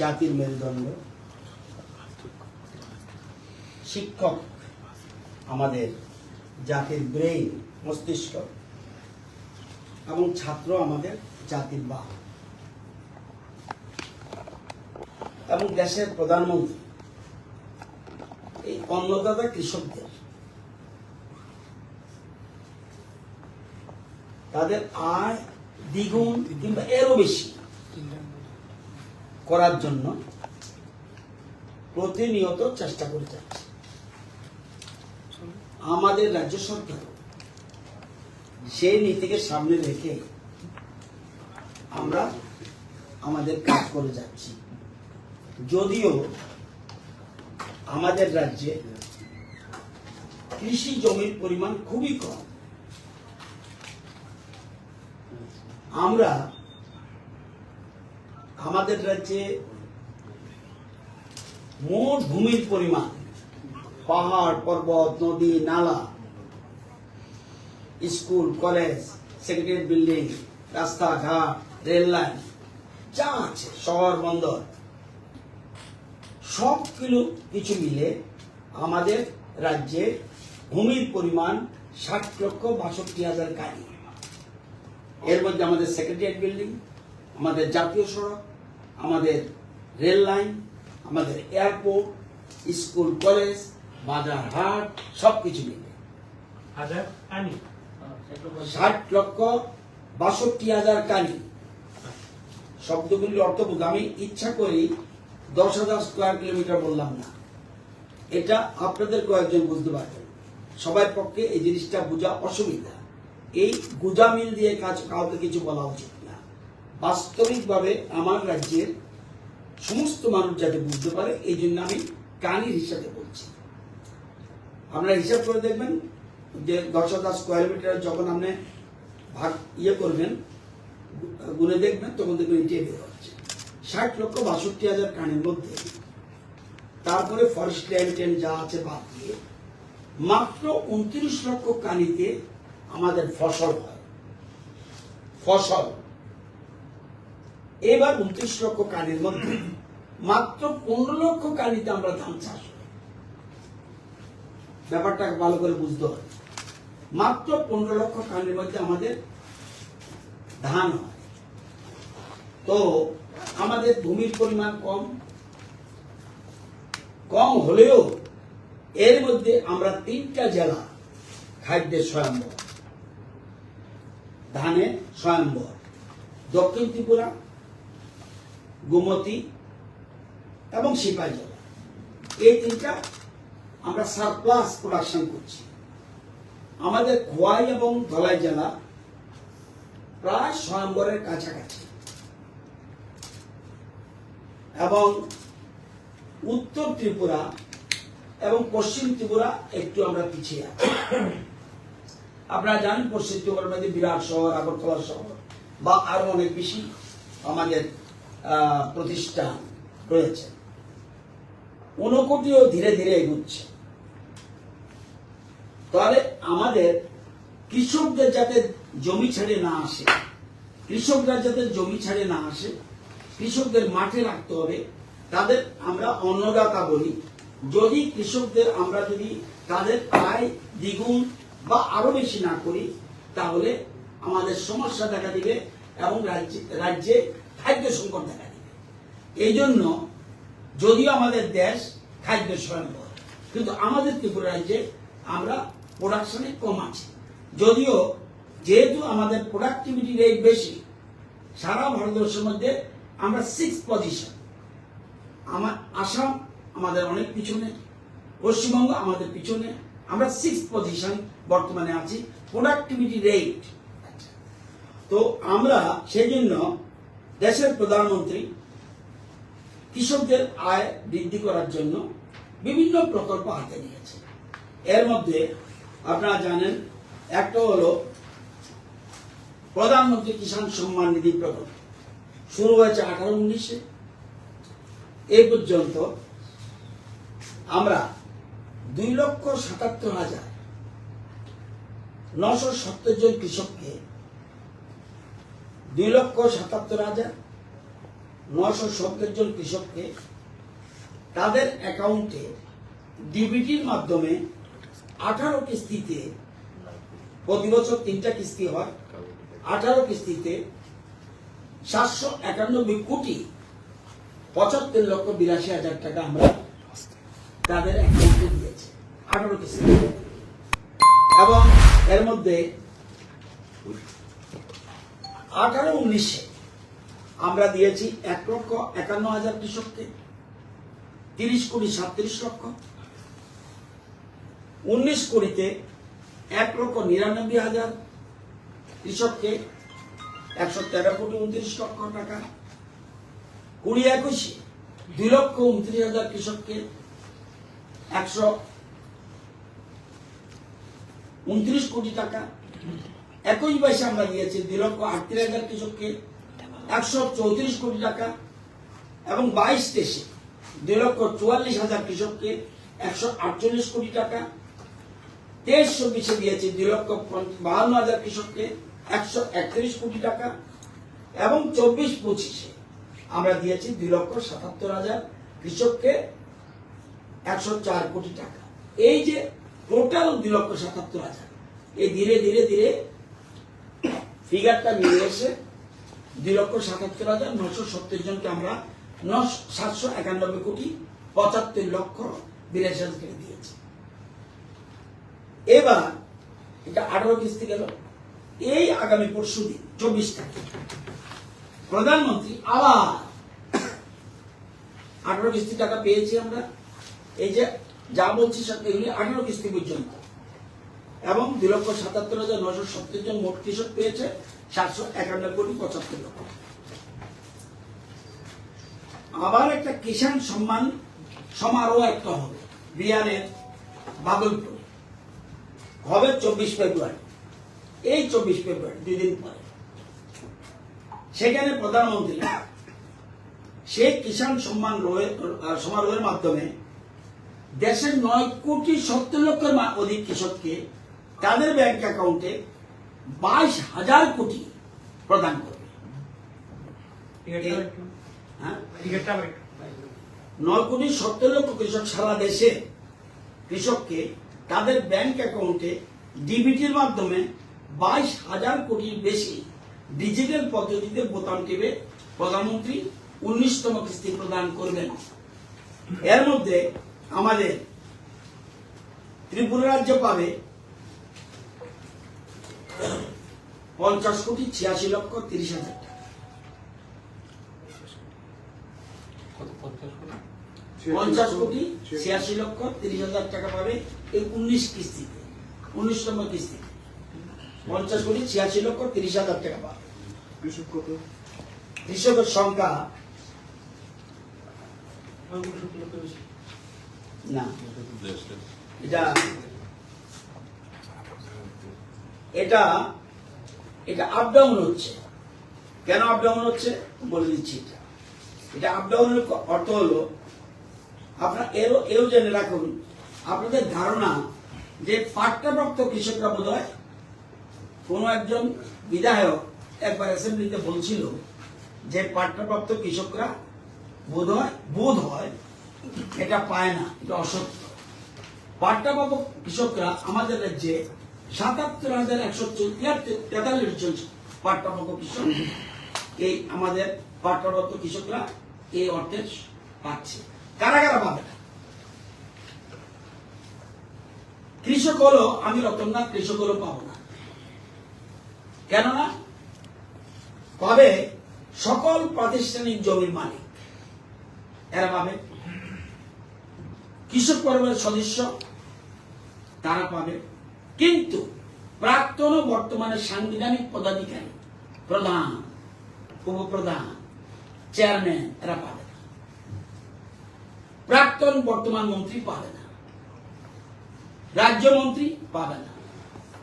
জাতির মেরুদণ্ড। শিক্ষক আমাদের জাতির ব্রেইন মস্তিষ্ক এবং ছাত্র আমাদের জাতির বাহ এবং দেশের প্রধানমন্ত্রী, এই অন্নদাতা কৃষকদের। তাদের আয় দ্বিগুণ কিংবা এরও বেশি। করার জন্য প্রতিনিয়ত চেষ্টা করে যাচ্ছে। আমাদের রাজ্য সরকার সেই নীতিকে সামনে রেখে আমরা আমাদের কাজ করে যাচ্ছি। যদিও আমাদের রাজ্যে কৃষি জমির পরিমাণ খুবই কম। আমরা আমাদের রাজ্যে মোট ভূমির পরিমাণ পাহাড়, পর্বত, নদী, নালা, স্কুল, কলেজ, সেক্রেটারি বিল্ডিং, রাস্তাঘাট, রেল লাইন, যা আছে, শহর, বন্দর, সব কিলো কিছু মিলে আমাদের রাজ্যে ভূমির পরিমাণ ষাট লক্ষ বাষট্টি হাজার গাড়ি। এর মধ্যে আমাদের সেক্রেটারিয়েট বিল্ডিং, আমাদের জাতীয় সড়ক আমাদের রেল লাইন আমাদের এয়ারপোর্ট স্কুল কলেজ বাজার হাট সব কিছু মিলে। হাজার ষাট লক্ষ বাষট্টি হাজার কানি। শব্দগুলির অর্থ বুঝ আমি ইচ্ছা করি দশ হাজার স্কোয়ার কিলোমিটার বললাম না। এটা আপনাদের কয়েকজন বুঝতে পারবেন। সবার পক্ষে এই জিনিসটা বোঝা অসুবিধা। এই গুজা মিল দিয়ে কাজ কাউকে কিছু বলা উচিত বাস্তবিকভাবে আমার রাজ্যের সমস্ত মানুষ যাতে বুঝতে পারে, এই জন্য আমি কানির হিসাবে বলছি। আপনারা হিসাব করে দেখবেন যে দশ হাজার স্কোয়ার মিটার যখন আপনি ভাগ ইয়ে করবেন, গুনে দেখবেন, তখন দেখবেন এটাই বের হচ্ছে। ষাট লক্ষ বাষট্টি হাজার কানের মধ্যে তারপরে ফরেস্ট ল্যান্ড যা আছে বাদ দিয়ে মাত্র উনত্রিশ লক্ষ কানিতে আমাদের ফসল হয়। ফসল। এবার উনত্রিশ লক্ষ কানির মধ্যে। মাত্র পনেরো লক্ষ কানিতে আমরা ধান চাষ করি। ব্যাপারটাকে ভালো করে বুঝতে হবে। মাত্র পনেরো লক্ষ কানের মধ্যে আমাদের ধান হয়। তো আমাদের ভূমির পরিমাণ কম। কম হলেও এর মধ্যে আমরা তিনটা জেলা খাদ্যের স্বয়ম্বর। ধানে স্বয়ম্বর। দক্ষিণ ত্রিপুরা গোমতী এবং সিপাহী জেলা এই তিনটা আমরা সারপ্লাস প্রোডাকশন করছি। আমাদের খোয়াই এবং ধলাই জেলা প্রায় স্বয়ম্বরের কাছাকাছি। এবং উত্তর ত্রিপুরা এবং পশ্চিম ত্রিপুরা একটু আমরা পিছিয়ে আছি। আপনারা জানেন পশ্চিম ত্রিপুরার মধ্যে বিরাট শহর, আগরতলা শহর, বা আরও অনেক বেশি আমাদের প্রতিষ্ঠান রয়েছে। ঊনকোটিও ধীরে ধীরে এগুচ্ছে। তাহলে আমাদের কৃষকদের যাতে জমি ছেড়ে না আসে, কৃষকরা যাতে জমি ছেড়ে না আসে, কৃষকদের মাঠে রাখতে হবে, তাদের আমরা অন্নদাতা বলি। যদি কৃষকদের আমরা যদি তাদের আয় দ্বিগুণ বা আরও বেশি না করি, তাহলে আমাদের সমস্যা দেখা দিবে এবং রাজ্যে রাজ্যে খাদ্য সংকট দেখা দিবে। এই জন্য যদিও আমাদের দেশ খাদ্য স্বয়ম্বর কিন্তু আমাদের ত্রিপুরা রাজ্যে আমরা প্রোডাকশনে কম আছি। যদিও যেহেতু আমাদের প্রোডাক্টিভিটি রেট বেশি, সারা ভারতবর্ষের মধ্যে আমরা সিক্স পজিশন আমার আসাম আমাদের অনেক পিছনে, পশ্চিমবঙ্গ আমাদের পিছনে, আমরা সিক্স পজিশন বর্তমানে আছি প্রোডাক্টিভিটি রেট তো আমরা সেই জন্য দেশের প্রধানমন্ত্রী কৃষকদের আয় বৃদ্ধি করার জন্য বিভিন্ন প্রকল্প হাতে নিয়েছে। এর মধ্যে আপনারা জানেন, একটা হলো প্রধানমন্ত্রী কিষাণ সম্মান নিধি প্রকল্প। শুরু হয়েছে আঠারো উনিশে। এ পর্যন্ত আমরা দুই লক্ষ সাতাত্তর হাজার নশো সত্তর জন কৃষককে দুই লক্ষ সাতাত্তর হাজার নশো সত্তর জন কৃষককে তাদের অ্যাকাউন্টে ডিবিটির মাধ্যমে আঠারো কিস্তিতে, প্রতি বছর তিনটা কিস্তি হয়, আঠারো কিস্তিতে সাতশো একানব্বই কোটি পঁচাত্তর লক্ষ বিরাশি হাজার টাকা আমরা তাদের অ্যাকাউন্টে দিয়েছি, আঠারো কিস্তি এবং এর মধ্যে আঠারো উনিশে আমরা দিয়েছি এক লক্ষ একান্ন হাজার কৃষককে তিরিশ কোটি সাতত্রিশ লক্ষ, উনিশ কোটিতে এক লক্ষ নিরানব্বই হাজার কৃষককে একশো তেরো কোটি উনত্রিশ লক্ষ টাকা, কুড়ি একুশে দুই লক্ষ উনত্রিশ হাজার কৃষককে একশো উনত্রিশ কোটি টাকা একই বাইশে আমরা দিয়েছি দুই লক্ষ আটত্রিশ হাজার কৃষককে একশো চৌত্রিশ কোটি টাকা এবং বাইশ দেশে দুই লক্ষ চুয়াল্লিশ হাজার কৃষককে একশো আটচল্লিশ কোটি টাকা। তেইশ চব্বিশে দিয়েছি, দুই লক্ষ বাহান্ন হাজার কৃষককে একশো একত্রিশ কোটি টাকা এবং চব্বিশ পঁচিশে আমরা দিয়েছি দুই লক্ষ সাতাত্তর হাজার কৃষককে একশো চার কোটি টাকা। এই যে টোটাল দুই লক্ষ সাতাত্তর হাজার, এই ধীরে ধীরে ধীরে ফিগারটা মিলে এসে দুই লক্ষ সাতাত্তর হাজার নশো সত্তর জনকে আমরা সাতশো একানব্বই কোটি পঁচাত্তর লক্ষ বিরাশি হাজারকে দিয়েছি। এবার এটা আঠারো কিস্তি গেল। এই আগামী পরশু দিন, চব্বিশ তারিখ প্রধানমন্ত্রী আবার আঠারো কিস্তি টাকা পেয়েছি আমরা। এই যে যা বলছি এগুলি আঠারো কিস্তি পর্যন্ত। এবং দুই লক্ষ সাতাত্তর হাজার নশো সত্তর জন মোট কৃষক পেয়েছে সাতশো একান্ন কোটি পঁচাত্তর লক্ষ। আবার একটা কিষাণ সম্মান সমারোহ একটা হবে বিহারের বাগলপুরে হবে চব্বিশ ফেব্রুয়ারি। এই চব্বিশ ফেব্রুয়ারি, দুই দিন পরে। সেখানে প্রধানমন্ত্রী সেই কিষাণ সম্মান রোহে- সমারোহের মাধ্যমে দেশের নয় কোটি সত্তর লক্ষের অধিক কৃষককে তাদের ব্যাংক অ্যাকাউন্টে বাইশ হাজার কোটি প্রদান করবে। হ্যাঁ? নয় কোটি সত্তর লক্ষ কৃষক সারা দেশে কৃষককে তাদের ব্যাংক অ্যাকাউন্টে ডিবিটির মাধ্যমে বাইশ হাজার কোটির বেশি ডিজিটাল পদ্ধতিতে বোতাম টিপে প্রধানমন্ত্রী উনিশতম কিস্তি প্রদান করবেন। এর মধ্যে আমাদের ত্রিপুরা রাজ্য পাবে পঞ্চাশ কোটি ছিয়াশি লক্ষ তিরিশ হাজার টাকা। পঞ্চাশ কোটি ছিয়াশি লক্ষ তিরিশ হাজার টাকা পাবে এই উনিশ কিস্তিতে উনিশতম কিস্তিতে। পঞ্চাশ কোটি ছিয়াশি লক্ষ তিরিশ হাজার টাকা পাবে। কৃষক কত? কৃষকের সংখ্যা? না। এটা এটা এটা আপ ডাউন হচ্ছে। কেন আপ ডাউন হচ্ছে? বলে দিচ্ছি এটা। এটা আপ ডাউনের অর্থ হলো, আপনার এরও এও জেনে রাখুন, আপনাদের ধারণা যে পাট্টাপ্রাপ্ত কৃষকরা বোধ হয় কোনো একজন বিধায়ক একবার অ্যাসেম্বলিতে বলছিল যে পাট্টাপ্রাপ্ত কৃষকরা বোধ হয় বোধ হয় এটা পায় না, এটা অসত্য। পাট্টাপ্রাপ্ত কৃষকরা আমাদের রাজ্যে সাতাত্তর হাজার একশো তেতাল্লিশ জন পাট্টাপ্রাপ্ত কৃষক এই আমাদের পাট্টাপ্রাপ্ত কৃষকরা এই অর্থের পাচ্ছে। কারা কারা পাবে না কৃষক হলো, আমি রতননাথ কৃষক হলো পাবো না। কেননা পাবে সকল প্রাতিষ্ঠানিক জমির মালিক, এরা পাবে। কৃষক পরিবারের সদস্য, তারা পাবে। কিন্তু প্রাক্তন ও বর্তমানে সাংবিধানিক পদাধিকারী প্রধান উপপ্রধান চেয়ারম্যান এরা পাবে না। প্রাক্তন বর্তমান মন্ত্রী পাবে না। রাজ্যমন্ত্রী পাবে না।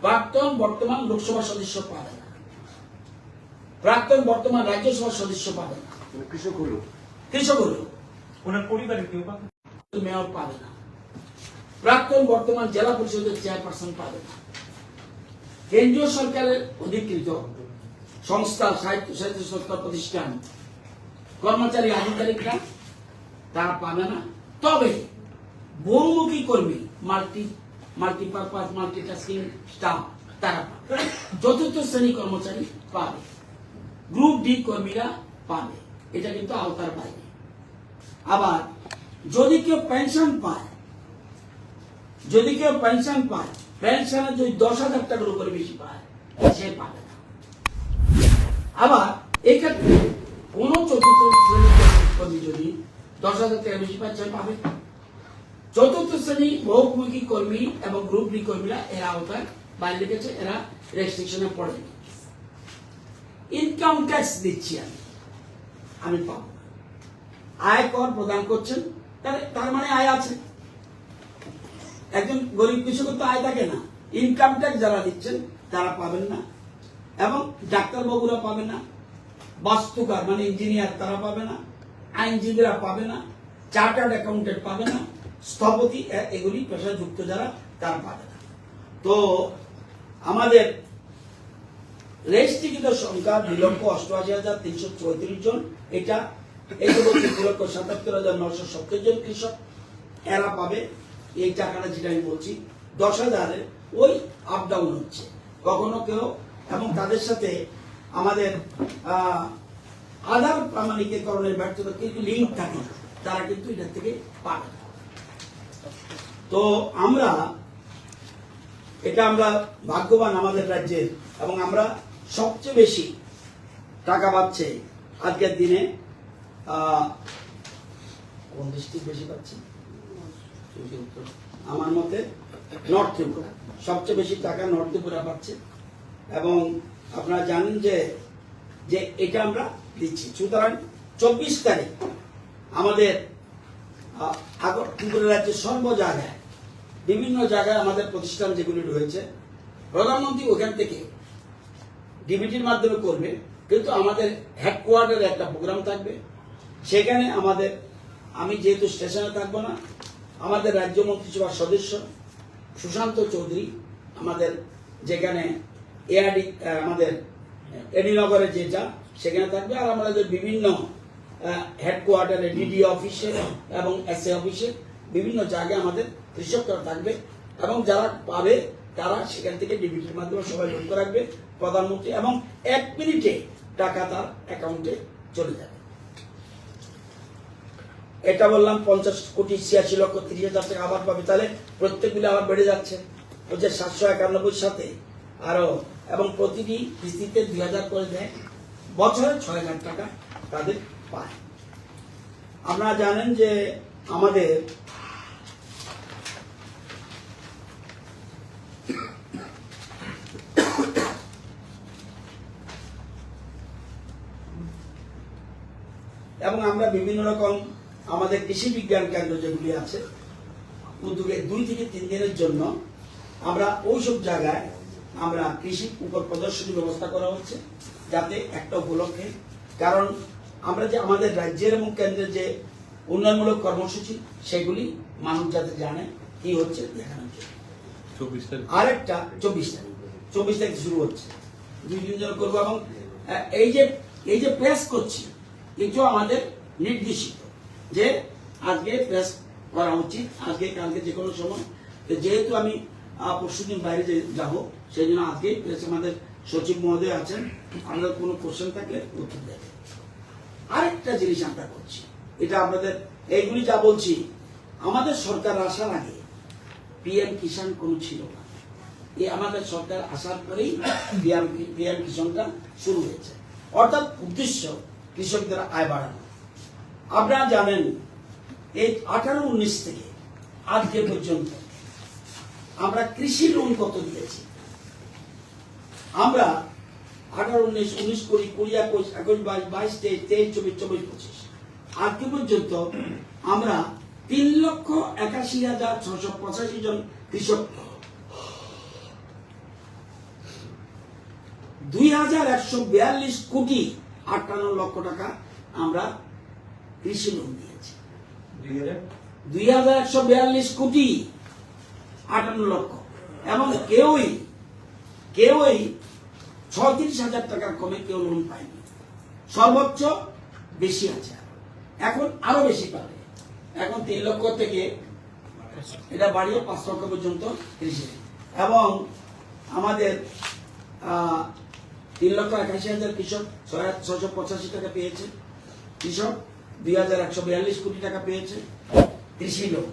প্রাক্তন বর্তমান লোকসভা সদস্য পাবে না। প্রাক্তন বর্তমান রাজ্যসভার সদস্য পাবে না। মানে কৃষক হলো। কৃষক হলো। ওনার পরিবারের কেউ পাবে মেয়র পাবে না। প্রাক্তন বর্তমান জেলা পরিষদের চেয়ারপারসন পাবে না কেন্দ্রীয় সরকারের অধিকৃত সংস্থা, সাহিত্য সাহিত্য সংস্থা প্রতিষ্ঠান। কর্মচারী আধিকারিকরা, তারা পাবে না। তবে বহুমুখী কর্মী, মাল্টি মাল্টিপারপাস, মাল্টিটাস্কিং স্টাফ, তারা পাবে। চতুর্থ শ্রেণি কর্মচারী পাবে। গ্রুপ ডি কর্মীরা পাবে। এটা কিন্তু আওতার বাইরে। আবার যদি কেউ পেনশন পায় যদি কেউ পেনশন পায় পেনশনে যদি দশ হাজার টাকার উপরে বেশি পায়, সে পাবে না। আবার এক্ষেত্রে কোন চতুর্থ কর্মী যদি দশ হাজার টাকা বেশি পায়, সে পাবে চতুর্থ শ্রেণি বহুমুখী কর্মী এবং গ্রুপ ডি কর্মীরা এরা আওতায় বাইরে রেখেছে এরা রেস্ট্রিকশনে পড়ে। ইনকাম ট্যাক্স দিচ্ছি আমি। আমি পাবো না। আয় কর প্রদান করছেন তার মানে আয় আছে। একজন গরিব কৃষকের তো আয় থাকে না। ইনকাম ট্যাক্স যারা দিচ্ছেন, তারা পাবেন না। এবং ডাক্তারবাবুরা পাবে না। বাস্তুকার মানে ইঞ্জিনিয়ার তারা পাবে না। আইনজীবীরা পাবে না। চার্টার্ড অ্যাকাউন্টেন্ট পাবে না। স্থপতি এগুলি পেশাযুক্ত যারা, তারা পাবে না। তো আমাদের রেজিস্ট্রিকৃত সংখ্যা দুই লক্ষ অষ্টআশি হাজার তিনশো চৌত্রিশ জন। এটা, এই বলছি, দুই লক্ষ সাতাত্তর হাজার নশো সত্তর জন কৃষক। এরা পাবে। এই টাকাটা যেটা আমি বলছি, দশ হাজারের ওই আপ ডাউন হচ্ছে। কখনো কেউ এবং তাদের সাথে আমাদের আধার প্রামাণিকরণের ব্যর্থতা কিন্তু লিঙ্ক থাকে। তারা কিন্তু এটা থেকে পাবে তো আমরা, এটা আমরা ভাগ্যবান আমাদের রাজ্যের এবং আমরা সবচেয়ে বেশি টাকা পাচ্ছে আজকের দিনে কোন ডিস্ট্রিক্ট বেশি পাচ্ছে? আমার মতে নর্থ ত্রিপুরা, সবচেয়ে বেশি টাকা নর্থ ত্রিপুরা পাচ্ছে। এবং আপনারা জানেন যে যে এটা আমরা দিচ্ছি। সুতরাং চব্বিশ তারিখ আমাদের আগর, ত্রিপুরা রাজ্যের সর্ব জায়গায়, বিভিন্ন জায়গায় আমাদের প্রতিষ্ঠান যেগুলি রয়েছে, প্রধানমন্ত্রী ওখান থেকে ডিবিটির মাধ্যমে করবে। কিন্তু আমাদের হেডকোয়ার্টারে একটা প্রোগ্রাম থাকবে। সেখানে আমাদের, আমি যেহেতু স্টেশনে থাকব না আমাদের রাজ্য মন্ত্রিসভার সদস্য সুশান্ত চৌধুরী, আমাদের যেখানে এআরডি আমাদের এডিনগরে যেটা সেখানে থাকবে। আর আমাদের বিভিন্ন হেডকোয়ার্টারে ডিডি অফিসে এবং এসএ অফিসে বিভিন্ন জায়গায় আমাদের কৃষকরা থাকবে এবং যারা পাবে, তারা সেখান থেকে ডিবিটির মাধ্যমে সবাই লক্ষ্য রাখবে প্রধানমন্ত্রী এবং এক মিনিটে টাকা তার অ্যাকাউন্টে চলে যাবে। এটা বললাম পঞ্চাশ কোটি, ছিয়াশি লক্ষ, তিরিশ হাজার টাকা আবার পাবে। তাহলে প্রত্যেকগুলি আবার বেড়ে যাচ্ছে। হচ্ছে সাতশো একানব্বই সাথে। আরও, এবং প্রতিটি কিস্তিতে দুই হাজার করে দেয়। বছরে ছয় হাজার টাকা তাদের পায়। আপনারা জানেন যে আমাদের এবং আমরা বিভিন্ন রকম আমাদের কৃষি বিজ্ঞান কেন্দ্র যেগুলি আছে উদ্যোগে দুই থেকে তিন দিনের জন্য আমরা ওইসব জায়গায় আমরা কৃষি উপর প্রদর্শনী ব্যবস্থা করা হচ্ছে যাতে একটা উপলক্ষে কারণ আমরা যে আমাদের রাজ্যের এবং কেন্দ্রের যে উন্নয়নমূলক কর্মসূচি সেগুলি মানুষ যাতে জানে কি হচ্ছে দেখানোর জন্য। আরেকটা চব্বিশ তারিখ। চব্বিশ তারিখ শুরু হচ্ছে। দুই দিন ধরে করব এবং এই যে এই যে প্রেস করছি এটিও আমাদের নির্দেশিত। যে আজকে প্রেস করা উচিত, আজকে, কালকে যে কোনো সময় যেহেতু আমি পরশুদিন বাইরে যাব সেই জন্য আজকেই প্রেস আমাদের সচিব মহোদয় আছেন। আমাদের কোনো কোশ্চেন থাকলে উত্তর দেবে আরেকটা জিনিস আমরা করছি, এটা আপনাদের এইগুলি যা বলছি, আমাদের সরকার আসার আগে পিএম কিষাণ কোনো ছিল না। এই আমাদের সরকার আসার পরেই পিএম পিএম কিষাণটা শুরু হয়েছে। অর্থাৎ উদ্দেশ্য কৃষকদের আয় বাড়ানো। আপনারা জানেন, এই আঠারো উনিশ থেকে আজকে পর্যন্ত আমরা কৃষি লোন কত দিয়েছি? আমরা আঠারো উনিশ উনিশ কুড়ি কুড়ি একুশ একুশ বাইশ বাইশ, তেইশ তেইশ, চব্বিশ চব্বিশ, পঁচিশ। আজকে পর্যন্ত আমরা তিন লক্ষ একাশি হাজার ছশো পঁচাশি জন কৃষক। দুই হাজার একশো বিয়াল্লিশ কোটি আটান্ন লক্ষ টাকা আমরা কৃষি লোন দিয়েছি। দুই হাজার? একশো বিয়াল্লিশ কোটি আটান্ন লক্ষ। এবং কেউই কেউই ছত্রিশ হাজার টাকার কমে কেউ লোন পায়নি। সর্বোচ্চ বেশি আছে। এখন আরও বেশি পাবে। এখন তিন লক্ষ থেকে এটা বাড়িয়ে পাঁচ লক্ষ পর্যন্ত কৃষি এবং আমাদের তিন লক্ষ একাশি হাজার কৃষক ছয় ছশো পঁচাশি টাকা পেয়েছে। কৃষক দুই হাজার একশো বিয়াল্লিশ কোটি টাকা পেয়েছে কৃষি লোন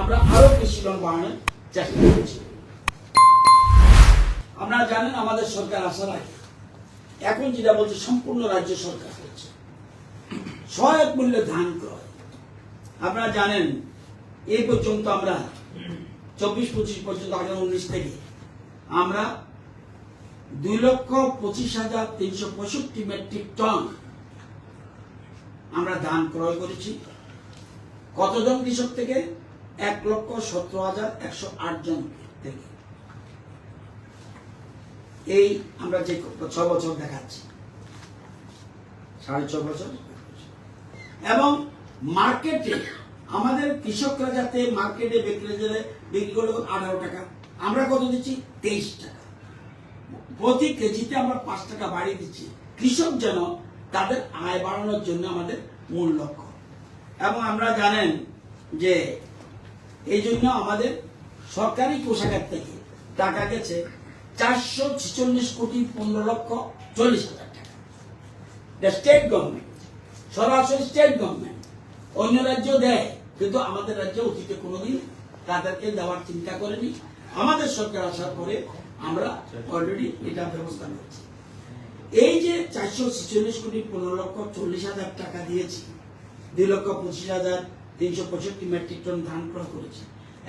আমরা আরও কৃষি লোন বাড়ানোর চেষ্টা করছি। আপনারা জানেন আমাদের সরকার আসার আগে এখন যেটা বলছে সম্পূর্ণ রাজ্য সরকার করছে। সহায়ক মূল্যে ধান ক্রয়। আপনারা জানেন, এই পর্যন্ত আমরা চব্বিশ পঁচিশ পর্যন্ত, আগামী উনিশ থেকে আমরা দুই লক্ষ পঁচিশ হাজার তিনশো পঁয়ষট্টি মেট্রিক টন আমরা ধান ক্রয় করেছি। কতজন কৃষক থেকে? এক লক্ষ সতেরো হাজার একশো আট জন থেকে। এই আমরা যে ছ বছর দেখাচ্ছি। সাড়ে ছ বছর। এবং মার্কেটে আমাদের কৃষকরা যাতে মার্কেটে বিক্রি করে, বিক্রি করলে আঠারো টাকা, আমরা কত দিচ্ছি? তেইশ টাকা। প্রতি কেজিতে আমরা পাঁচ টাকা বাড়িয়ে দিচ্ছি। কৃষক যেন তাদের আয় বাড়ানোর জন্য আমাদের মূল লক্ষ্য। এবং আমরা জানেন যে এই জন্য আমাদের সরকারি কোষাগার থেকে টাকা গেছে চারশো ছেচল্লিশ কোটি পনেরো লক্ষ চল্লিশ হাজার টাকা। স্টেট গভর্নমেন্ট সরাসরি স্টেট গভর্নমেন্ট অন্য রাজ্য দেয়, কিন্তু আমাদের রাজ্যে অতীতে কোনোদিন তাদেরকে দেওয়ার চিন্তা করেনি। আমাদের সরকার আসার পরে আমরা অলরেডি এটা ব্যবস্থা করছি এই যে চারশো ছেচল্লিশ কোটি পনেরো লক্ষ চল্লিশ হাজার টাকা দিয়েছি, দুই লক্ষ পঁচিশ হাজার তিনশো পঁয়ষট্টি মেট্রিক টন ধান ক্রয় করেছে,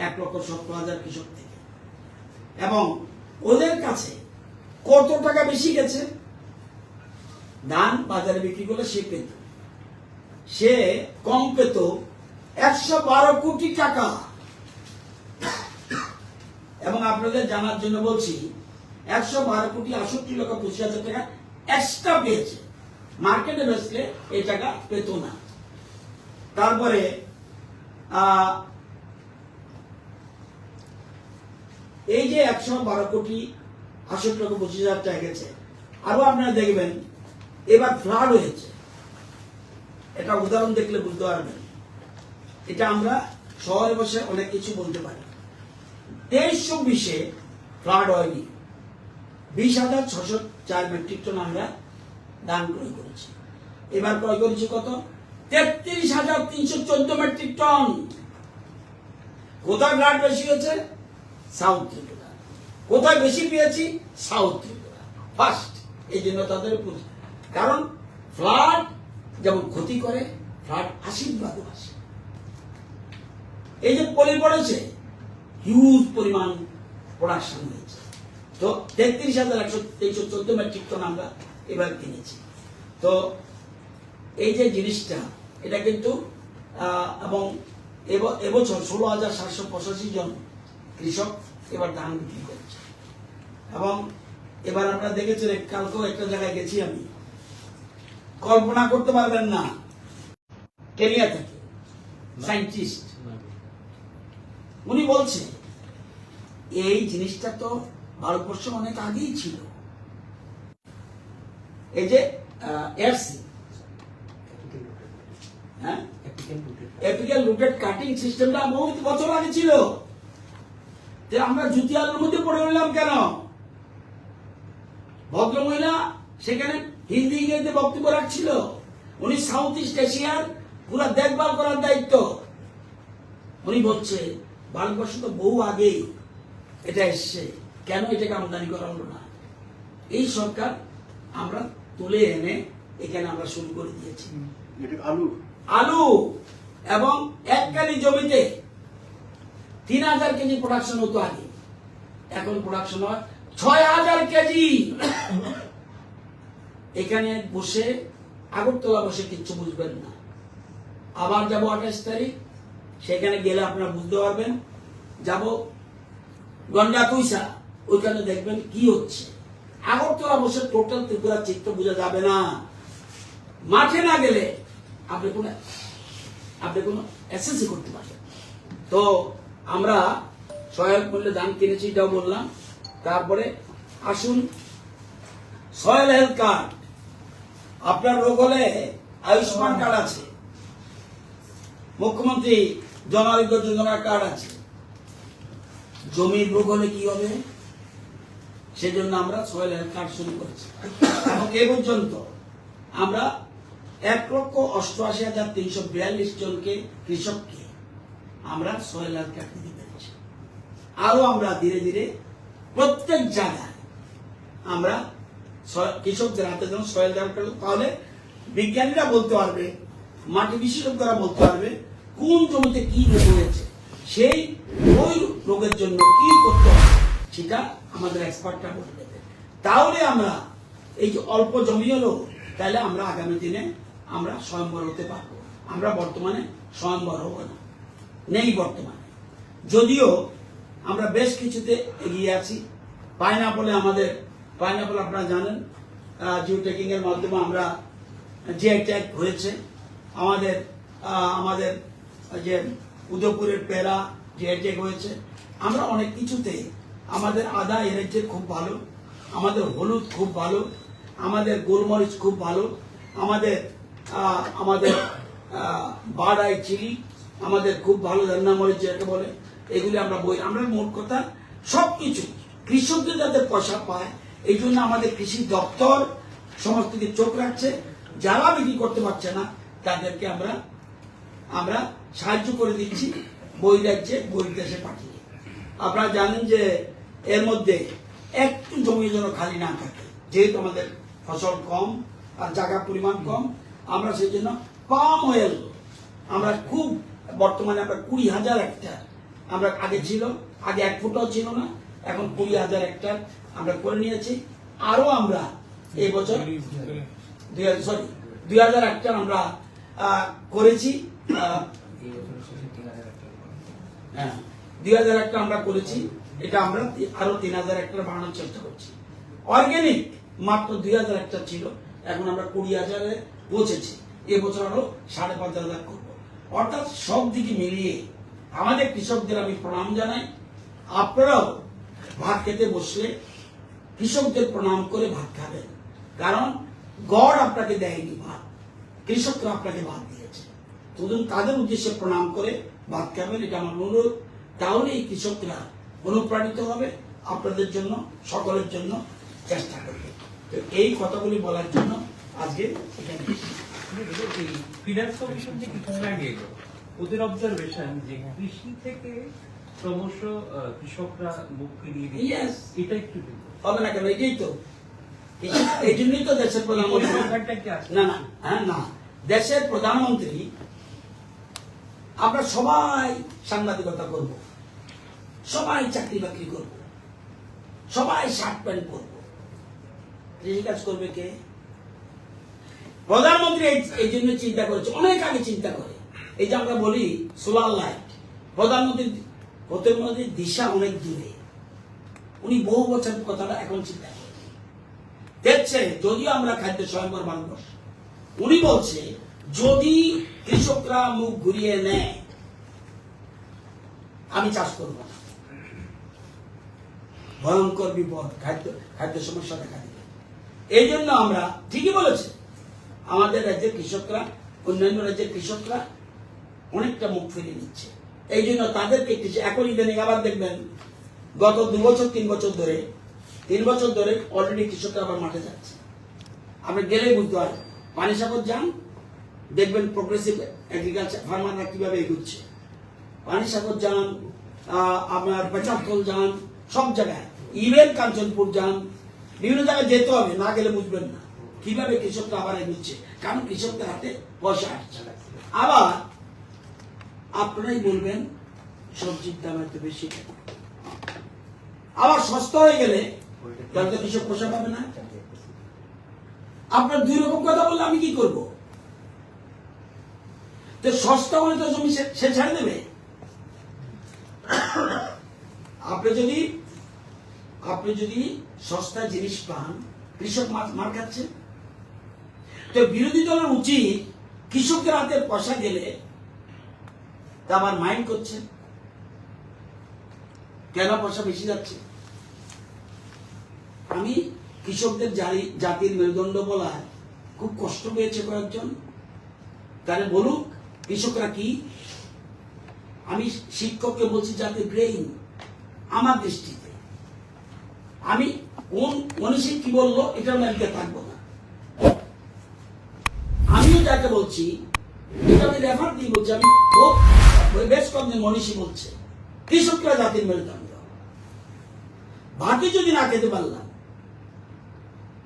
এক লক্ষ সত্তর হাজার কৃষক থেকে। এবং ওদের কাছে কত টাকা বেশি গেছে? ধান বাজারে বিক্রি করলে সে পেত। সে কম পেত একশো বারো কোটি টাকা। এবং আপনাদের জানার জন্য বলছি, একশো বারো কোটি আষট্টি লক্ষ পঁচিশ হাজার টাকা এক্সট্রা পেয়েছে মার্কেটে বেচলে এই টাকা পেত না। তারপরে এই যে একশো বারো কোটি আষট্টি লক্ষ পঁচিশ হাজার টাকা গেছে, আরও আপনারা দেখবেন, এবার ফ্লাড হয়েছে। এটা উদাহরণ দেখলে বুঝতে পারবেন। এটা আমরা শহরে বসে অনেক কিছু বলতে পারি। তেইশ চব্বিশে ফ্লাড হয়নি। বিশ হাজার ছশো চার মেট্রিক টন আমরা দান ক্রয় করেছি। এবার ক্রয় করেছি কত? তেত্রিশ হাজার তিনশো চোদ্দ মেট্রিক টন। কোথায় ফ্লাড বেশি হয়েছে? সাউথ ত্রিপুরা। কোথায় বেশি পেয়েছি? সাউথ ত্রিপুরা। ফার্স্ট এই জন্য তাদের কারণ ফ্লাড যেমন ক্ষতি করে ফ্লাড আশীর্বাদও আসে। এই যে পলি পড়েছে হিউজ পরিমাণ প্রোডাকশন তো তেত্রিশ হাজার একশো তেইশশো চোদ্দ মেট্রিক টন আমরা এবার কিনেছি। তো এই যে জিনিসটা, এটা কিন্তু এবং এবছর ষোলো হাজার সাতশো পঁচাশি জন কৃষক এবার ধান বিক্রি করছে। এবং এবার আপনারা দেখেছেন, কালকেও একটা জায়গায় গেছি আমি। কল্পনা করতে পারবেন না, কেনিয়া থেকে সাইন্টিস্ট উনি বলছে, এই জিনিসটা তো ভারতবর্ষে অনেক আগেই ছিল। এই যে এফসি হ্যাঁ? এপিক্যাল রুটেড কাটিং সিস্টেমটা বহুত বছর আগে ছিল। যে আমরা জুতি আলুর মধ্যে পড়ে রইলাম কেন? ভদ্রমহিলা সেখানে হিন্দি, ইংরেজিতে বক্তব্য রাখছিল। উনি সাউথ ইস্ট এশিয়ার পুরো দেখভাল করার দায়িত্ব। উনি বলছে, ভারতবর্ষ তো বহু আগেই এটা এসছে। কেন এটাকে আমদানি করা হলো না? এই সরকার আমরা তুলে এনে এখানে আমরা শুরু করে দিয়েছি। আলু? আলু এবং এক কালি জমিতে তিন হাজার কেজি প্রোডাকশন হতো আগে। এখন প্রোডাকশন হয় ছয় হাজার কেজি। এখানে বসে আগরতলা বসে কিচ্ছু বুঝবেন না। আবার যাব আঠাশ তারিখ সেখানে গেলে আপনারা বুঝতে পারবেন। যাব গন্ডা তুইসা ওইখানে দেখবেন কি হচ্ছে? আগরতলা বসে টোটাল ত্রিপুরা চিত্র বোঝা যাবে না। মাঠে না গেলে আপনি কোনো আপনি কোনো অ্যাসেসই করতে পারবেন। তো আমরা সহায়ক মূল্যে দাম কিনেছি, এটাও বললাম। তারপরে আসুন সয়েল হেলথ কার্ড আপনার রোগ হলে আয়ুষ্মান কার্ড আছে। মুখ্যমন্ত্রী জন আরোগ্য যোজনার কার্ড আছে। জমির রোগ হলে কি হবে? সেজন্য আমরা সয়েল হেলথ কার্ড শুরু করেছি। এবং এ পর্যন্ত আমরা এক লক্ষ অষ্টআশি হাজার তিনশো বিয়াল্লিশ জনকে কৃষককে আমরা সয়েল হেলথ কার্ড দিতে পেরেছি। আরও আমরা ধীরে ধীরে প্রত্যেক জায়গায় আমরা কৃষকদের হাতে যেন সয়েল হেলথ কার্ড তাহলে বিজ্ঞানীরা বলতে পারবে, মাটি বিশেষজ্ঞরা বলতে পারবে, কোন জমিতে কি রোগ হয়েছে, সেই ওই রোগের জন্য কি করতে হবে, সেটা আমাদের এক্সপার্টটা বলে দেবে তাহলে আমরা এই যে অল্প জমি হলো তাহলে আমরা আগামী দিনে আমরা স্বয়ম্বর হতে পারব। আমরা বর্তমানে স্বয়ম্বর হব না। নেই বর্তমানে। যদিও আমরা বেশ কিছুতে এগিয়ে আছি। পাইনাপলে আমাদের, পাইনাপল আপনারা জানেন জিও এর মাধ্যমে আমরা যে ট্যাগ হয়েছে। আমাদের আমাদের যে উদয়পুরের পেরা যে ট্যাগ হয়েছে। আমরা অনেক কিছুতে আমাদের আদা যে খুব ভালো, আমাদের হলুদ খুব ভালো, আমাদের গোলমরিচ খুব ভালো, আমাদের আমাদের বার্ড আই চিলি, আমাদের খুব ভালো রান্না মরিচ যেটাকে বলে, এগুলি আমরা বই, আমরা মোট কথা সবকিছু, কৃষকদের যাতে পয়সা পায়, এই জন্য আমাদের কৃষি দপ্তর সমস্ত দিকে চোখ রাখছে, যারা বিক্রি করতে পারছে না, তাদেরকে আমরা আমরা সাহায্য করে দিচ্ছি, বই রাজ্যে, বই দেশে পাঠিয়ে। আপনারা জানেন যে এর মধ্যে একটু জমি যেন খালি না থাকে, যেহেতু আমাদের ফসল কম আর জায়গা পরিমাণ কম, আমরা সেই জন্য পাম অয়েল আমরা খুব বর্তমানে আমরা কুড়ি হাজার একটা আমরা আগে ছিল, আগে এক ফুটও ছিল না, এখন কুড়ি হাজার একটা আমরা করে নিয়েছি। আরও আমরা এই বছর সরি দুই হাজার একটা আমরা করেছি হ্যাঁ দুই হাজার একটা আমরা করেছি। এটা আমরা আরও তিন হাজার একটা বাড়ানোর চেষ্টা করছি। অর্গানিক মাত্র দুই হাজার একটা ছিল, এখন আমরা কুড়ি হাজারে পৌঁছেছি। এবছর আরও সাড়ে পাঁচ হাজার করব। অর্থাৎ সব দিকে মিলিয়ে আমাদের কৃষকদের আমি প্রণাম জানাই। আপনারাও ভাত খেতে বসলে কৃষকদের প্রণাম করে ভাত খাবেন। কারণ গড় আপনাকে দেয়নি ভাত, কৃষকরা আপনাকে ভাত দিয়েছে। সুতরাং তাদের উদ্দেশ্যে প্রণাম করে ভাত খাবেন, এটা আমার অনুরোধ। তাহলে এই কৃষকরা অনুপ্রাণিত হবে আপনাদের জন্য সকলের জন্য চেষ্টা করবে। তো এই কথাগুলি বলার জন্য আজকে এখানে ফিনান্স কমিশন যে কিছুদিন আগে এলো, ওদের অবজারভেশন যে কৃষি থেকে ক্রমশ কৃষকরা মুখ ফিরিয়ে Yes. এটা একটু হবে না কেন? এটাই তো। এই- জন্যই তো দেশের প্রধানমন্ত্রী না না হ্যাঁ না। দেশের প্রধানমন্ত্রী আমরা সবাই সাংবাদিকতা করব। সবাই চাকরি বাকরি করব। সবাই শার্ট প্যান্ট করব কৃষি কাজ করবে কে? প্রধানমন্ত্রী এই- জন্য চিন্তা করেছে, অনেক আগে চিন্তা করে। এই যে আমরা বলি সোলার লাইট প্রধানমন্ত্রী প্রধানমন্ত্রীর দিশা অনেক দূরে। উনি বহু বছর কথাটা এখন চিন্তা করেন। দেখছে যদিও আমরা খাদ্য স্বয়ংবর মানুষ, উনি বলছে, যদি কৃষকরা মুখ ঘুরিয়ে নেয়, আমি চাষ করব না। ভয়ঙ্কর বিপদ, খাদ্য খাদ্য সমস্যা দেখা দিবে। এই জন্য আমরা ঠিকই বলেছে, আমাদের রাজ্যের কৃষকরা, অন্যান্য রাজ্যের কৃষকরা অনেকটা মুখ ফিরিয়ে নিচ্ছে। এই জন্য তাদেরকে কৃষি এখন ইদানিং আবার দেখবেন, গত দু বছর, তিন বছর ধরে, তিন বছর ধরে অলরেডি কৃষকরা আবার মাঠে যাচ্ছে। আপনি গেলেই বুঝতে পারবেন পানি সাগর যান দেখবেন প্রোগ্রেসিভ এগ্রিকালচার ফার্মাররা কীভাবে এগুচ্ছে। পানি সাগর যান আপনার বেচারতল যান সব জায়গায়। ইভেন কাঞ্চনপুর যান, বিভিন্ন জায়গায় যেতে হবে, না গেলে বুঝবেন না। কীভাবে কৃষকরা আবার এগুচ্ছে? কারণ কৃষকদের হাতে পয়সা আসছে। আবার আপনারাই বলবেন, সবজির দাম এত বেশি আবার সস্তা হয়ে গেলে তাহলে কৃষক পোষা পাবে না। আপনার দুই রকম কথা বললে আমি কি করব? তো সস্তা হলে তো জমি সে- ছেড়ে দেবে। আপনি যদি আপনি যদি সস্তা জিনিস পান, কৃষক মার- খাচ্ছে। তো বিরোধী দলের উচিত কৃষকদের হাতে পয়সা গেলে তা আবার মাইন্ড করছে। কেন পয়সা বেশি যাচ্ছে? আমি কৃষকদের জাতির মেরুদণ্ড বলায় খুব কষ্ট পেয়েছে কয়েকজন। তাহলে বলুক, কৃষকরা কি? আমি শিক্ষককে বলছি যাতে ব্রেইন আমার দৃষ্টিতে আমি কোন মনীষী কি বলল এটা আমি আজকে থাকব না। আমিও যাকে বলছি, এটা আমি রেফার দিয়ে বলছি, আমি খুব বেশ কয়েকদিন মনীষী বলছে, কৃষকরা জাতির মেরুদণ্ড। ভাতে যদি না খেতে পারলাম,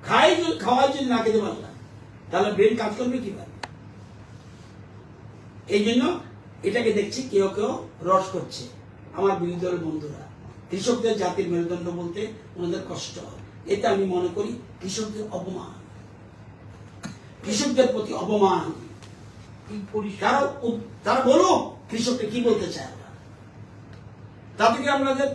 খাই খাওয়াই যদি না খেতে পারলাম, তাহলে ব্রেন কাজ করবে কীভাবে? এই জন্য এটাকে দেখছি কেউ কেউ রস করছে, আমার বিরোধী দলের বন্ধুরা। কৃষকদের জাতির মেরুদণ্ড বলতে ওনাদের কষ্ট। হয় এটা আমি মনে করি কৃষকদের অপমান। কৃষকদের প্রতি অপমান। তারা তারা বলুক কৃষককে কি বলতে চায় তাদেরকে আপনাদের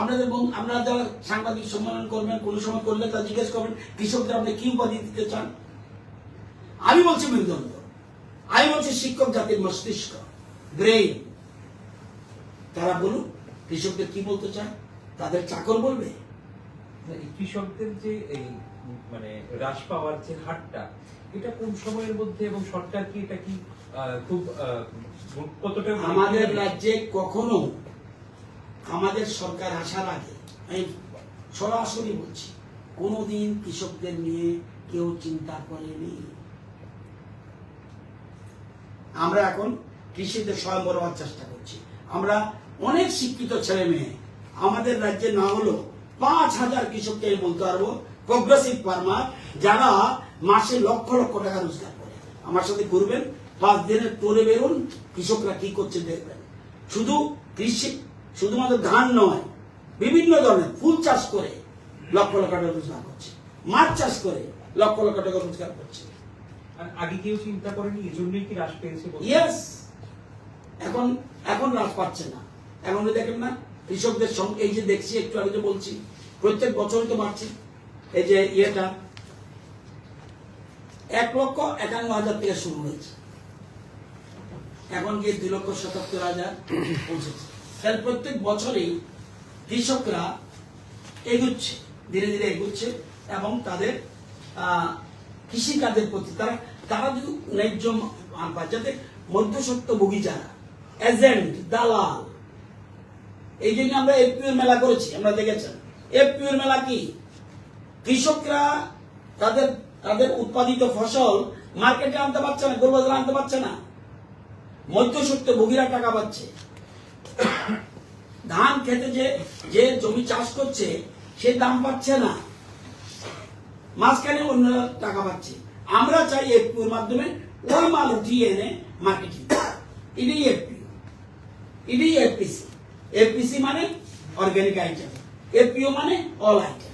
আপনাদের আপনারা যারা সাংবাদিক সম্মেলন করবেন কোনো সময় করলে তা জিজ্ঞেস করবেন কৃষকদের আপনি কি উপাধি দিতে চান? আমি বলছি মেরুদণ্ড। আমি বলছি শিক্ষক জাতির মস্তিষ্ক ব্রেইন। তারা বলুন কৃষকদের কি বলতে চায়? তাদের চাকর বলবে? এই কৃষকদের যে এই মানে হ্রাস পাওয়ার যে হারটা এটা কোন সময়ের মধ্যে এবং সরকার কি এটা কি খুব কতটা আমাদের রাজ্যে কখনো আমাদের সরকার আসার আগে আমি সরাসরি বলছি কোনোদিন কৃষকদের নিয়ে কেউ চিন্তা করেনি। আমরা এখন কৃষিতে স্বয়ংবর হওয়ার চেষ্টা করছি। আমরা অনেক শিক্ষিত ছেলে মেয়ে আমাদের রাজ্যে না হলো পাঁচ হাজার কৃষককে আমি বলতে পারব প্রগ্রেসিভ ফার্মার যারা মাসে লক্ষ লক্ষ টাকা রোজগার করে। আমার সাথে করবেন পাঁচ দিনের তোরে বেরুন কৃষকরা কি করছে দেখবেন। শুধু কৃষি শুধুমাত্র ধান নয় বিভিন্ন ধরনের ফুল চাষ করে লক্ষ লক্ষ টাকা রোজগার করছে। মাছ চাষ করে লক্ষ লক্ষ টাকা রোজগার করছে। আর আগে কেউ চিন্তা করেনি এই জন্যই কি হ্রাস পেয়েছে ইয়েস এখন এখন হ্রাস পাচ্ছে না। এখন দেখেন না কৃষকদের সঙ্গে এই যে দেখছি, একটু আগে যে বলছি, প্রত্যেক বছরই তো বাড়ছে এই যে ইয়েটা। এক লক্ষ একান্ন হাজার থেকে শুরু হয়েছে। এখন গিয়ে দুই লক্ষ সাতাত্তর হাজার পৌঁছেছে। তাহলে প্রত্যেক বছরেই কৃষকরা এগুচ্ছে, ধীরে ধীরে এগুচ্ছে এবং তাদের কৃষিকাজের প্রতি তারা তারা যদি ন্যায্য যাতে মধ্যসত্ত্বভোগী যারা, এজেন্ট, দালাল এই জন্য আমরা এফপিও মেলা করেছি, আমরা দেখেছেন। এফপিও মেলা কি? কৃষকরা তাদের তাদের উৎপাদিত ফসল মার্কেটে আনতে পারছে না, গোলবাজারে আনতে পারছে না। মধ্যসত্ত্ব ভোগীরা টাকা পাচ্ছে। ধান খেতে যে যে জমি চাষ করছে, সে দাম পাচ্ছে না। মাঝখানে অন্যরা টাকা পাচ্ছে। আমরা চাই এফপিওর মাধ্যমে ওই মাল উঠিয়ে এনে মার্কেটিং এটাই এফপিও। এটাই এফপিসি। এফপিসি মানে অর্গ্যানিক আইটেম এফপিও মানে অল আইটেম